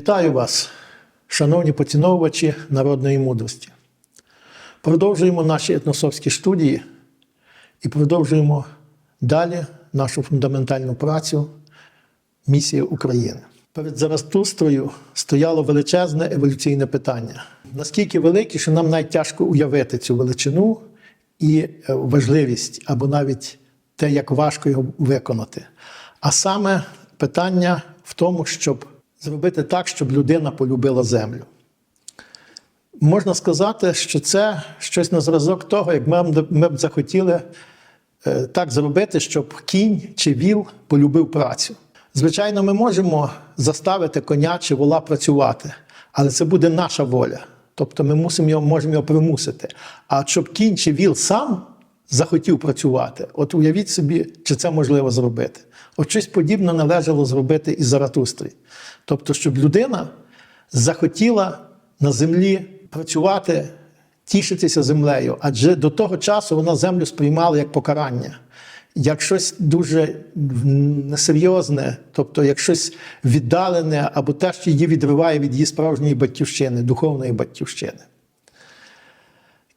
Вітаю вас, шановні поціновувачі народної мудрості. Продовжуємо наші етносовські студії і продовжуємо далі нашу фундаментальну працю Місія України. Перед Заратустрою стояло величезне еволюційне питання. Наскільки велике, що нам навіть тяжко уявити цю величину і е, важливість, або навіть те, як важко його виконати. А саме питання в тому, щоб зробити так, щоб людина полюбила землю. Можна сказати, що це щось на зразок того, як ми, б- захотіли е, так зробити, щоб кінь чи віл полюбив працю. Звичайно, ми можемо заставити коня чи вола працювати, але це буде наша воля. Тобто ми мусимо його, можемо його примусити. А щоб кінь чи віл сам захотів працювати, от уявіть собі, чи це можливо зробити. От щось подібне належало зробити і Заратустрі. Тобто, щоб людина захотіла на землі працювати, тішитися землею, адже до того часу вона землю сприймала як покарання, як щось дуже несерйозне, тобто як щось віддалене, або те, що її відриває від її справжньої батьківщини, духовної батьківщини.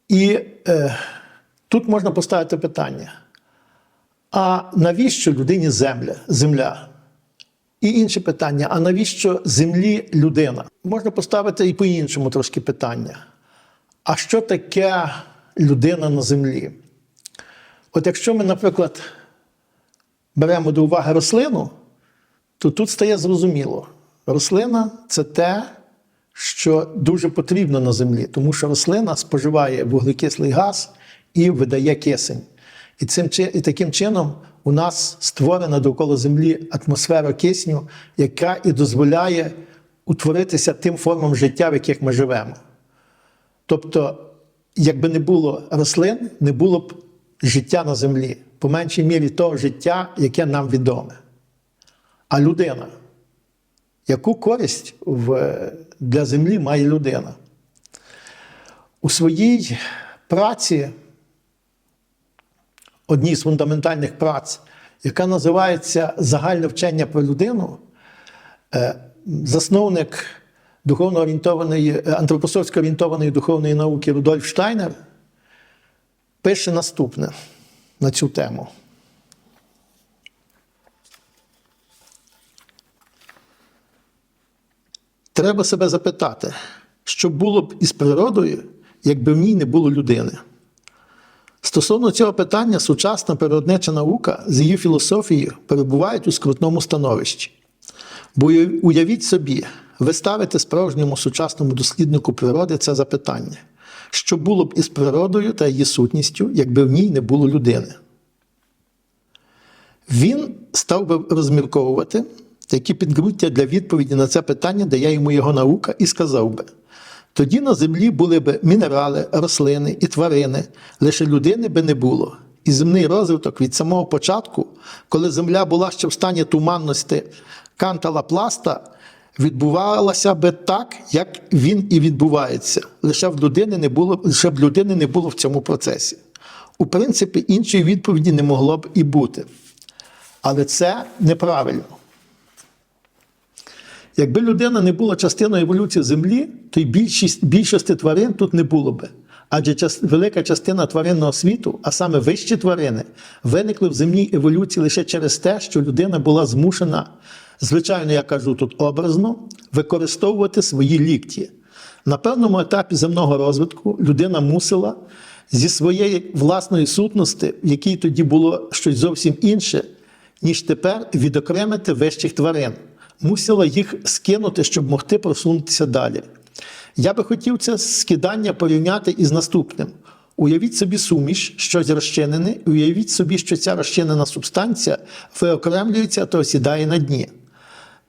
І е, тут можна поставити питання: а навіщо людині земля? земля? І інше питання: а навіщо землі людина? Можна поставити і по-іншому трошки питання. А що таке людина на землі? От якщо ми, наприклад, беремо до уваги рослину, то тут стає зрозуміло, рослина це те, що дуже потрібно на землі, тому що рослина споживає вуглекислий газ і видає кисень. І, цим, і таким чином у нас створена довкола землі атмосфера кисню, яка і дозволяє утворитися тим формам життя, в яких ми живемо. Тобто, якби не було рослин, не було б життя на землі, по меншій мірі того життя, яке нам відоме. А людина, яку користь в, для землі має людина? У своїй праці, одній з фундаментальних праць, яка називається Загальне вчення про людину, е, засновник духовно орієнтованої, е, антропософсько орієнтованої духовної науки Рудольф Штайнер пише наступне на цю тему. Треба себе запитати, що було б із природою, якби в ній не було людини. Стосовно цього питання, сучасна природнича наука з її філософією перебувають у скрутному становищі. Бо уявіть собі, ви ставите справжньому сучасному досліднику природи це запитання, що було б із природою та її сутністю, якби в ній не було людини. Він став би розмірковувати, які підґрунтя для відповіді на це питання дає йому його наука, і сказав би: тоді на землі були б мінерали, рослини і тварини, лише людини би не було. І земний розвиток від самого початку, коли земля була ще в стані туманності кантала пласта, відбувалася би так, як він і відбувається. Лише в людини не було, лише б людини не було в цьому процесі. У принципі, іншої відповіді не могло б і бути. Але це неправильно. Якби людина не була частиною еволюції Землі, то й більшість, більшості тварин тут не було би. Адже час- велика частина тваринного світу, а саме вищі тварини, виникли в земній еволюції лише через те, що людина була змушена, звичайно, я кажу тут образно, використовувати свої лікті. На певному етапі земного розвитку людина мусила зі своєї власної сутності, в якій тоді було щось зовсім інше, ніж тепер відокремити вищих тварин. Мусила їх скинути, щоб могти просунутися далі. Я би хотів це скидання порівняти із наступним. Уявіть собі суміш, щось розчинене, і уявіть собі, що ця розчинена субстанція виокремлюється та осідає на дні.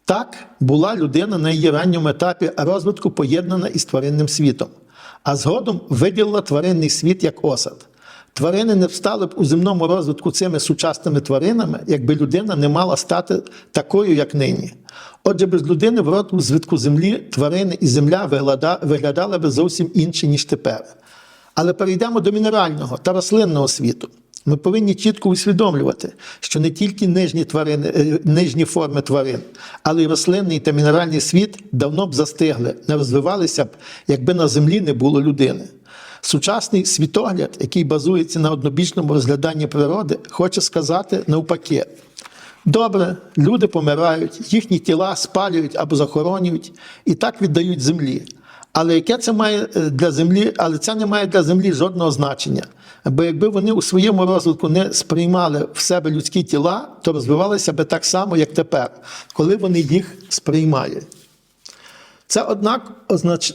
Так була людина на її ранньому етапі розвитку поєднана із тваринним світом, а згодом виділила тваринний світ як осад. Тварини не встали б у земному розвитку цими сучасними тваринами, якби людина не мала стати такою, як нині. Отже, без людини в розвитку землі тварини і земля виглядали би зовсім інше, ніж тепер. Але перейдемо до мінерального та рослинного світу. Ми повинні чітко усвідомлювати, що не тільки нижні, тварини, е, нижні форми тварин, але й рослинний та мінеральний світ давно б застигли, не розвивалися б, якби на землі не було людини. Сучасний світогляд, який базується на однобічному розгляданні природи, хоче сказати навпаки. Добре, люди помирають, їхні тіла спалюють або захоронюють і так віддають землі. Але яке це має е, для землі, але це не має для землі жодного значення. Бо якби вони у своєму розвитку не сприймали в себе людські тіла, то розвивалися би так само, як тепер, коли вони їх сприймають. Це, однак,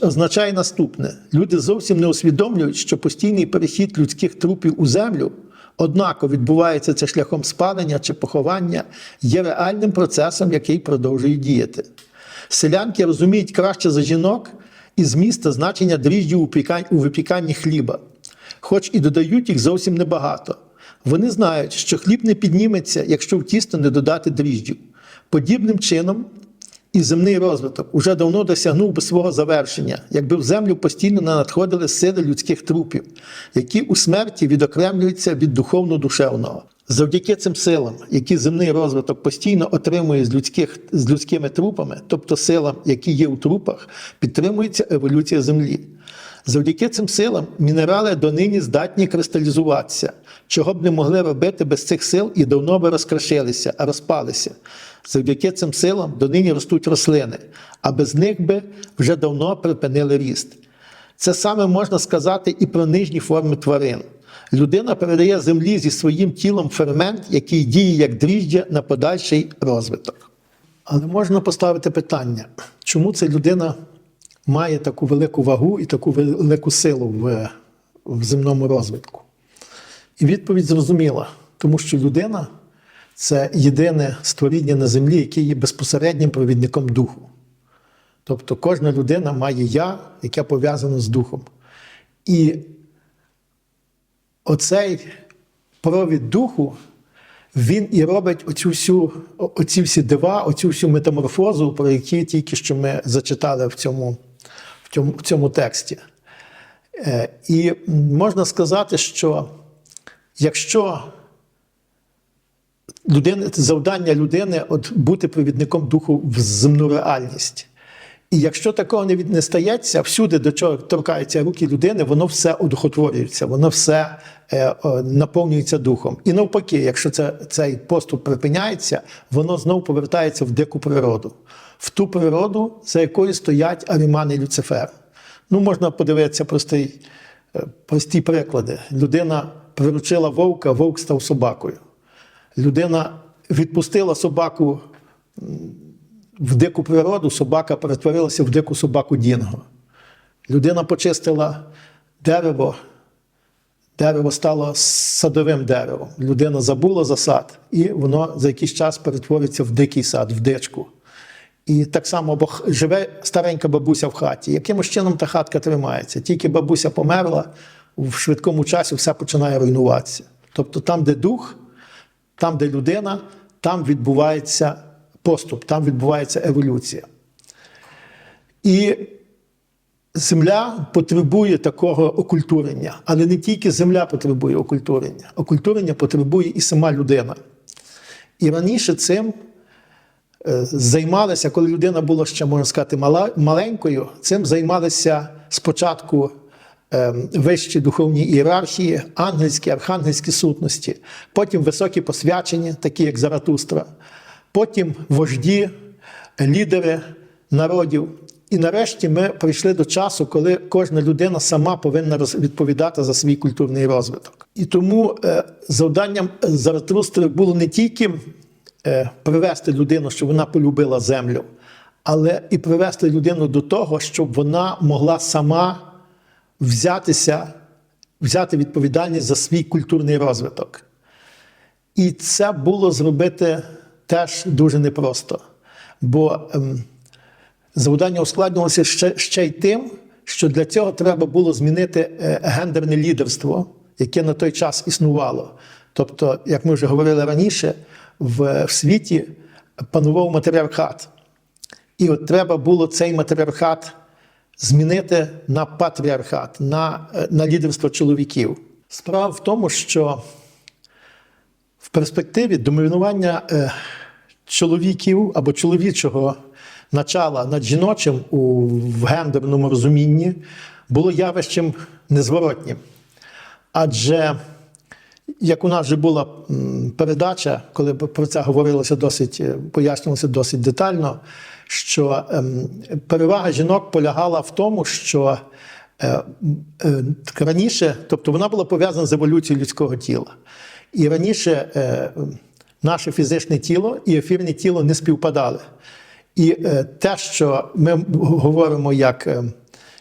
означає наступне: люди зовсім не усвідомлюють, що постійний перехід людських трупів у землю, однаково відбувається це шляхом спалення чи поховання, є реальним процесом, який продовжує діяти. Селянки розуміють краще за жінок і зміст та значення дріжджів у у випіканні хліба, хоч і додають їх зовсім небагато. Вони знають, що хліб не підніметься, якщо в тісто не додати дріжджів. Подібним чином, і земний розвиток уже давно досягнув би свого завершення, якби в землю постійно не надходили сили людських трупів, які у смерті відокремлюються від духовно-душевного. Завдяки цим силам, які земний розвиток постійно отримує з, людських, з людськими трупами, тобто силам, які є у трупах, підтримується еволюція землі. Завдяки цим силам мінерали донині здатні кристалізуватися, чого б не могли робити без цих сил і давно би розкрашилися, а розпалися. Завдяки цим силам донині ростуть рослини, а без них би вже давно припинили ріст. Це саме можна сказати і про нижні форми тварин. Людина передає землі зі своїм тілом фермент, який діє як дріжджя на подальший розвиток. Але можна поставити питання, чому ця людина має таку велику вагу і таку велику силу в, в земному розвитку? І відповідь зрозуміла, тому що людина це єдине створіння на землі, яке є безпосереднім провідником духу. Тобто кожна людина має я, яке пов'язане з духом. І оцей провід духу, він і робить оцю всю, оці всі дива, оцю всю метаморфозу, про які тільки що ми зачитали в цьому, в цьому, тексті. Е, І можна сказати, що якщо людини, завдання людини от бути провідником духу в земну реальність. І якщо такого не, не стається, всюди, до чого торкаються руки людини, воно все одухотворюється, воно все е, е, наповнюється духом. І навпаки, якщо це, цей поступ припиняється, воно знов повертається в дику природу, в ту природу, за якою стоять Аріман і Люцифер. Ну, можна подивитися простий, е, прості приклади. Людина приручила вовка, вовк став собакою. Людина відпустила собаку в дику природу, собака перетворилася в дику собаку Дінго. Людина почистила дерево, дерево стало садовим деревом. Людина забула за сад, і воно за якийсь час перетвориться в дикий сад, в дичку. І так само бо живе старенька бабуся в хаті. Якимось чином та хатка тримається. Тільки бабуся померла, в швидкому часі все починає руйнуватися. Тобто там, де дух, там, де людина, там відбувається поступ, там відбувається еволюція. І земля потребує такого окультурення, але не тільки земля потребує окультурення, окультурення потребує і сама людина. І раніше цим займалися, коли людина була ще, можна сказати, мала, маленькою, цим займалися спочатку е, вищі духовні ієрархії, ангельські, архангельські сутності, потім високі посвячені, такі як Заратустра, потім вожді, лідери народів. І нарешті ми прийшли до часу, коли кожна людина сама повинна відповідати за свій культурний розвиток. І тому е, завданням Заратустри було не тільки е, привести людину, щоб вона полюбила землю, але і привести людину до того, щоб вона могла сама взятися, взяти відповідальність за свій культурний розвиток. І це було зробити теж дуже непросто. Бо ем, завдання ускладнювалося ще, ще й тим, що для цього треба було змінити е, гендерне лідерство, яке на той час існувало. Тобто, як ми вже говорили раніше, в, в світі панував матріархат. І от треба було цей матріархат змінити на патріархат, на, на лідерство чоловіків. Справа в тому, що в перспективі домінування е, чоловіків або чоловічого начала над жіночим у в гендерному розумінні було явищем незворотнім. Адже як у нас вже була передача, коли про це говорилося досить, е, пояснювалося досить детально, що ем, перевага жінок полягала в тому, що е, е, раніше, тобто вона була пов'язана з еволюцією людського тіла. І раніше наше фізичне тіло і ефірне тіло не співпадали. І те, що ми говоримо як, е,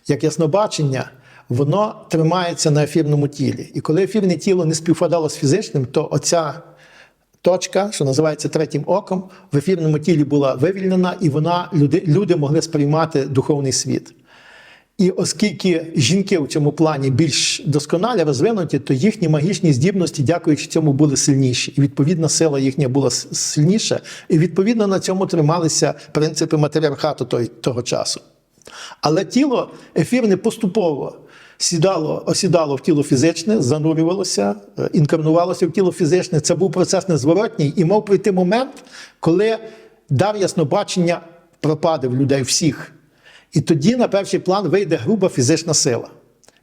як яснобачення, воно тримається на ефірному тілі. І коли ефірне тіло не співпадало з фізичним, то оця точка, що називається третім оком, в ефірному тілі була вивільнена, і вона люди, люди могли сприймати духовний світ. І оскільки жінки в цьому плані більш досконалі розвинуті, то їхні магічні здібності, дякуючи цьому, були сильніші. І відповідна сила їхня була сильніша. І відповідно на цьому трималися принципи матріархату того часу. Але тіло ефірне поступово сідало, осідало в тіло фізичне, занурювалося, е, інкарнувалося в тіло фізичне. Це був процес незворотній, і мав прийти момент, коли дар яснобачення пропаде в людей всіх. І тоді на перший план вийде груба фізична сила.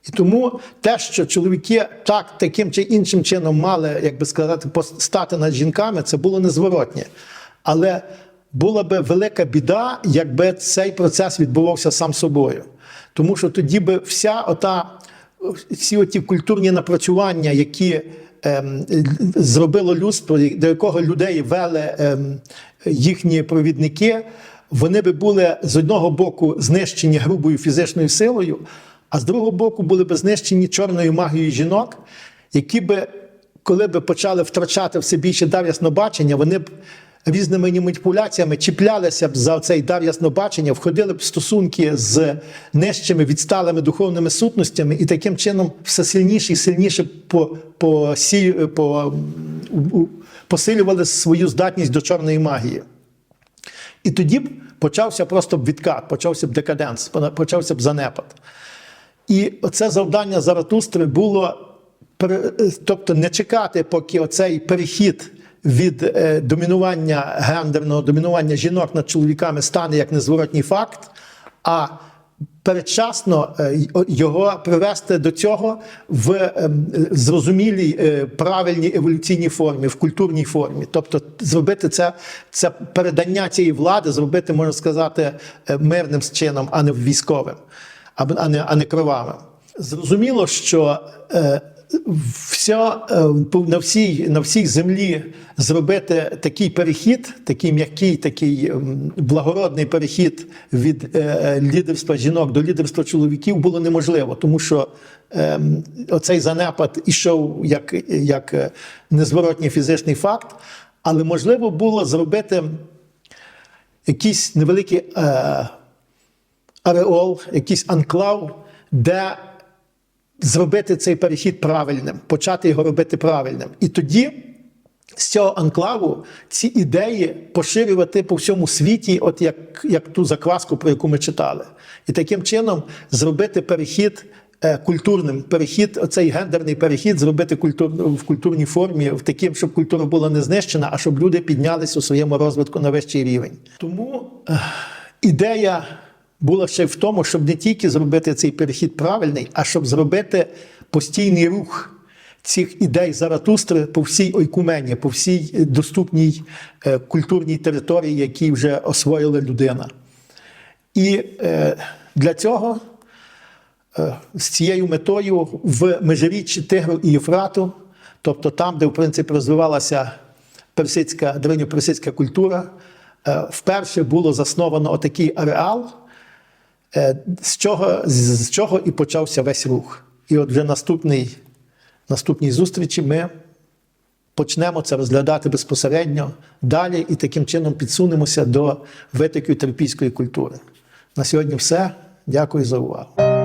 І тому те, що чоловіки так, таким чи іншим чином мали, як би сказати, стати над жінками, це було незворотнє. Але була би велика біда, якби цей процес відбувався сам собою. Тому що тоді би вся ота, всі оті культурні напрацювання, які ем, зробило людство, до якого людей вели ем, їхні провідники, вони би були з одного боку знищені грубою фізичною силою, а з другого боку були б знищені чорною магією жінок, які би, коли б почали втрачати все більше дар яснобачення, вони б різними маніпуляціями чіплялися б за цей дар яснобачення, входили б в стосунки з нижчими відсталими духовними сутностями, і таким чином все сильніше і сильніше по, по, по, посилювали свою здатність до чорної магії. І тоді б почався просто б відкат, почався б декаденс, почався б занепад. І оце завдання Заратустри було тобто не чекати, поки оцей перехід від е, домінування гендерного домінування жінок над чоловіками стане як незворотній факт, а передчасно е, його привести до цього в ем, зрозумілій е, правильній еволюційній формі, в культурній формі. Тобто зробити це, це передання цієї влади, зробити, можна сказати, е, мирним чином, а не військовим, а не, а не кровавим. Зрозуміло, що е, все, е, на, всій, на всій землі зробити такий перехід, такий м'який, такий ем, благородний перехід від е, лідерства жінок до лідерства чоловіків було неможливо, тому що ем, оцей занепад ішов як, як е, незворотній фізичний факт, але можливо було зробити якийсь невеликий е, ареол, якийсь анклав, де зробити цей перехід правильним, почати його робити правильним. І тоді з цього анклаву ці ідеї поширювати по всьому світі, от як, як ту закваску, про яку ми читали. І таким чином зробити перехід. е, Культурним перехід, оцей гендерний перехід зробити культур, в культурній формі, в таким, щоб культура була не знищена, а щоб люди піднялися у своєму розвитку на вищий рівень. Тому ех, ідея була ще в тому, щоб не тільки зробити цей перехід правильний, а щоб зробити постійний рух цих ідей Заратустри по всій ойкумені, по всій доступній е, культурній території, які вже освоїла людина. І е, для цього е, з цією метою в межиріччі Тигру і Єфрату, тобто там, де в принципі розвивалася персидська, древньоперсидська культура, вперше було засновано отакий ареал, з чого, з чого і почався весь рух. І от вже наступний, наступній зустрічі ми почнемо це розглядати безпосередньо далі і таким чином підсунемося до витоків терпійської культури. На сьогодні все. Дякую за увагу.